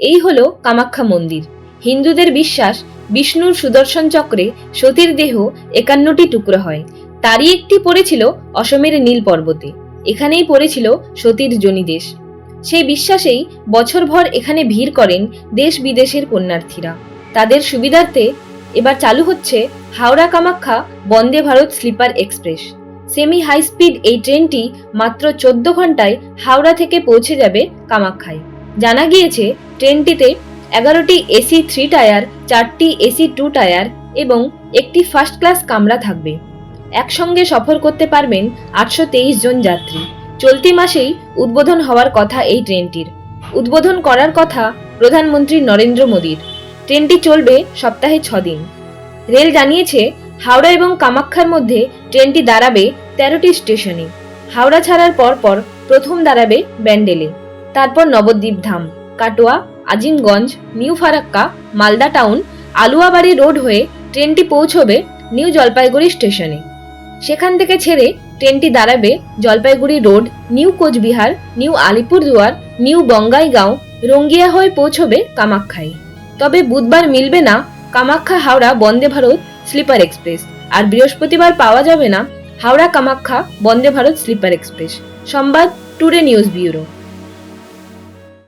এই হল কামাখ্যা মন্দির। হিন্দুদের বিশ্বাস বিষ্ণুর সুদর্শন চক্রে সতীর দেহ একান্নটি টুকরো হয়। তারই একটি পড়েছিল অসমের নীল পর্বতে। এখানেই পড়েছিল সতীর জনিদেশ সেই বিশ্বাসেই বছরভর এখানে ভিড় করেন দেশ বিদেশের পুণ্যার্থীরা। তাদের সুবিধার্থে এবার চালু হচ্ছে Howrah Kamakhya Vande Bharat sleeper express. Semi high speed এই ট্রেনটি মাত্র চোদ্দ ঘন্টায় হাওড়া থেকে পৌঁছে যাবে কামাখ্যায়। জানা গিয়েছে, ট্রেনটিতে এগারোটি এসি থ্রি টায়ার, চারটি এসি টু টায়ার এবং একটি ফার্স্ট ক্লাস কামরা থাকবে। একসঙ্গে সফর করতে পারবেন আটশো তেইশ জন যাত্রী। চলতি মাসেই উদ্বোধন হওয়ার কথা এই ট্রেনটির। উদ্বোধন করার কথা প্রধানমন্ত্রী নরেন্দ্র মোদীর। ট্রেনটি চলবে সপ্তাহে ছদিন রেল জানিয়েছে, হাওড়া এবং কামাখ্যার মধ্যে ট্রেনটি দাঁড়াবে তেরোটি স্টেশনে। হাওড়া ছাড়ার পর পর প্রথম দাঁড়াবে ব্যান্ডেলে। তারপর Nabadwip Dham, Katwa, Azimganj, new Farakka, Malda town, Aluabari road হয়ে ট্রেনটি পৌঁছবে নিউ জলপাইগুড়ি স্টেশনে। সেখান থেকে ছেড়ে ট্রেনটি দাঁড়াবে Jalpaiguri road, new Cooch Behar, new Alipurduar, new Bongaigaon, Rangiya হয়ে পৌঁছবে কামাখ্যায়। তবে বুধবার মিলবে না কামাখ্যা হাওড়া বন্দে ভারত স্লিপার এক্সপ্রেস। আর বৃহস্পতিবার পাওয়া যাবে না Howrah Kamakhya Vande Bharat sleeper express. Sangbad today news bureau.